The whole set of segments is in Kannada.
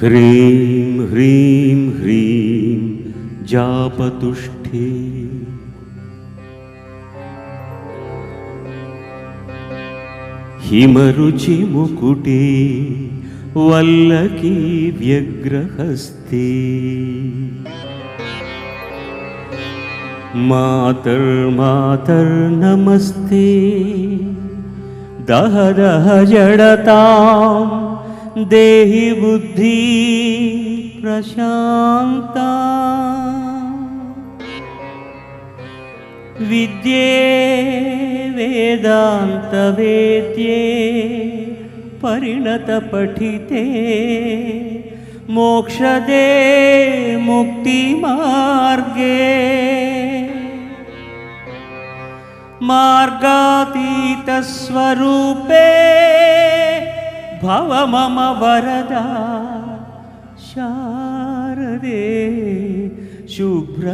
ह्रीं ह्रीं ह्रीं जापतुष्टे हिमरुचिमुकुटे वल्लकी व्यग्रहस्ते मातर्मातर्नमस्ते दह दह जडतां देहि बुद्धि प्रशान्ता। विद्ये वेदान्तवेद्ये परिणतपठिते। मोक्षदे मुक्तिमार्गे। मार्गातीतस्वरूपे भव मम वरदा शारदे शुभ्रहारे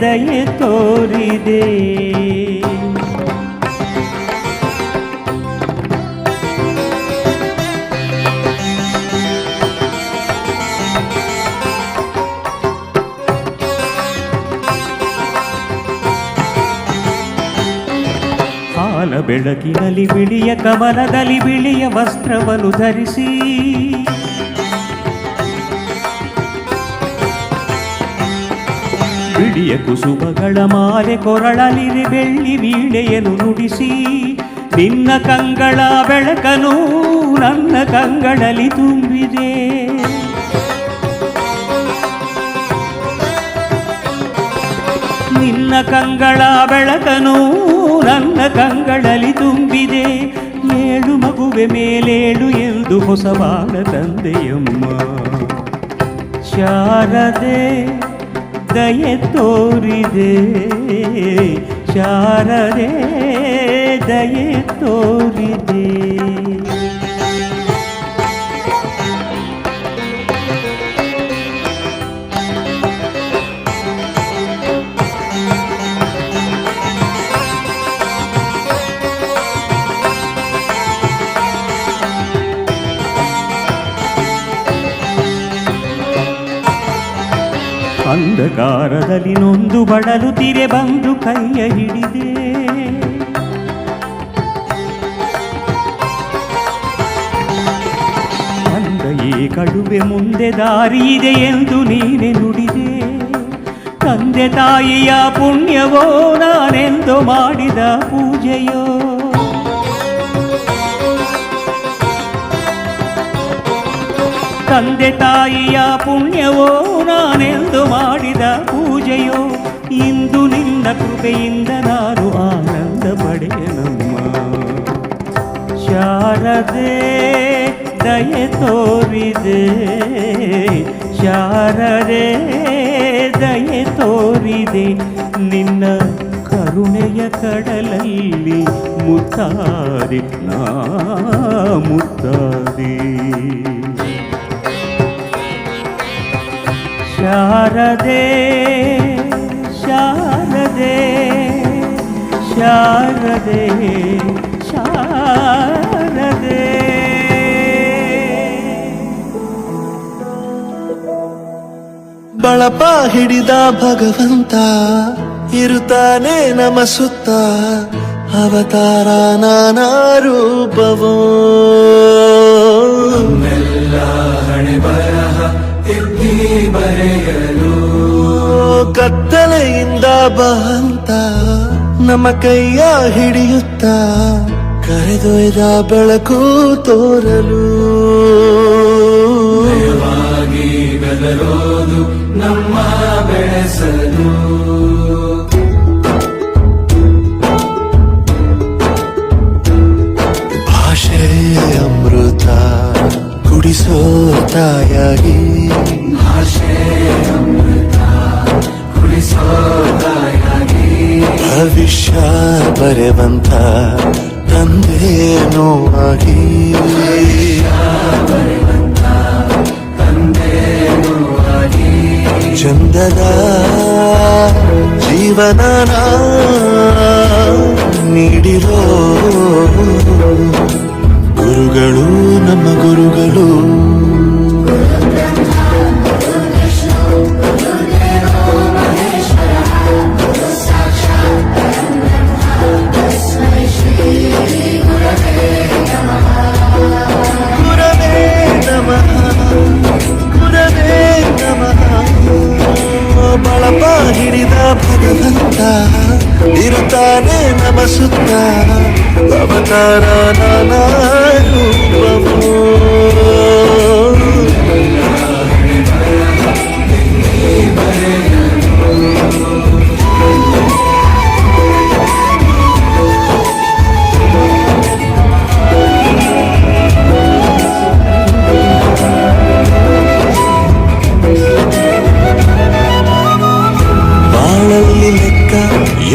ದಯೆ ತೋರಿದೆ ಕಾಲ ಬೆಳಕಿನಲ್ಲಿ ಬಿಳಿಯ ಕಮಲದಲ್ಲಿ ಬಿಳಿಯ ವಸ್ತ್ರವನ್ನು ಧರಿಸಿ ಬಿಳಿಯ ಕುಸುಮಗಳ ಮಾಲೆ ಕೊರಳಲಿರಿ ಬೆಳ್ಳಿ ವೀಣೆಯನ್ನು ನುಡಿಸಿ. ನಿನ್ನ ಕಂಗಳ ಬೆಳಕನು ನನ್ನ ಕಂಗಳಲ್ಲಿ ತುಂಬಿದೆ. ನಿನ್ನ ಕಂಗಳ ಬೆಳಕನು ನನ್ನ ಕಂಗಳಲ್ಲಿ ತುಂಬಿದೆ. ಏಳು ಮಗುವೆ ಮೇಲೇಳು ಎಂದು ಹೊಸವಾದ ತಂದೆಯಮ್ಮ. ಶಾರದೆ ದಯೆ ತೋರಿದೆ ಶಾರದೆ ದಯೆ ತೋರಿದೆ ಅಂಧಕಾರದಲ್ಲಿ ನೊಂದು ಬಡಲು ತೀರೆ ಬಂದು ಕೈಯ ಹಿಡಿದೆ. ಅಂದ ಈ ಕಡುವೆ ಮುಂದೆ ದಾರಿ ಇದೆ ಎಂದು ನೀನೆ ನುಡಿದೆ. ತಂದೆ ತಾಯಿಯ ಪುಣ್ಯವೋ ನಾನೆಂದು ಮಾಡಿದ ಪೂಜೆಯೋ. ತಂದೆ ತಾಯಿಯ ಪುಣ್ಯವೋ ನಾನೆಂದು ಮಾಡಿದ ಪೂಜೆಯೋ, ಇಂದು ನಿನ್ನ ಕೃಪೆಯಿಂದ ನಾನು ಆನಂದ ಪಡೆಯನಮ್ಮ. ಶಾರದೆ, ದಯೆ ತೋರಿದೆ. ಶಾರದೆ, ದಯೆ ತೋರಿದೆ. ನಿನ್ನ ಕರುಣೆಯ ಕಡಲಲ್ಲಿ ಮುತ್ತಾರಿ ನಾ ಮುತ್ತಾದೆ. ಶಾರದೆ ಶಾರದೆ ಶಾರದೆ ಶಾರದೆ. ಬಳಪ ಹಿಡಿದ ಭಗವಂತ ಇರುತ್ತಾನೆ ನಮಸುತ್ತ ಅವತಾರ ನಾನಾ ರೂಪವೋ. ಕತ್ತಲೆಯಿಂದ ಬಂತ ನಮ್ಮ ಕೈಯ ಹಿಡಿಯುತ್ತ ಕರೆದೊಯ್ದ ಬೆಳಕು ತೋರಲು. ಭಾಷೆ ಅಮೃತ ಕುಡಿಸೋ ತಾಯಾಗಿ ಭವಿಷ್ಯ ಬರೆವಂತ ತಂದೇನೋ ಆಗಿ ಚಂದದ ಜೀವನನ ನೀಡಿರೋ ಗುರುಗಳು ನಮ್ಮ ಗುರುಗಳು ಇರುತ್ತಾನೆ ನಮ ಸುತ್ತ ಅವತಾರ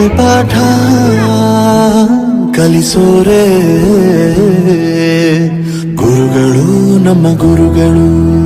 ತಾಳ್ಮೆ ಪಾಠ ಕಲಿಸೋರೆ ಗುರುಗಳು ನಮ್ಮ ಗುರುಗಳು.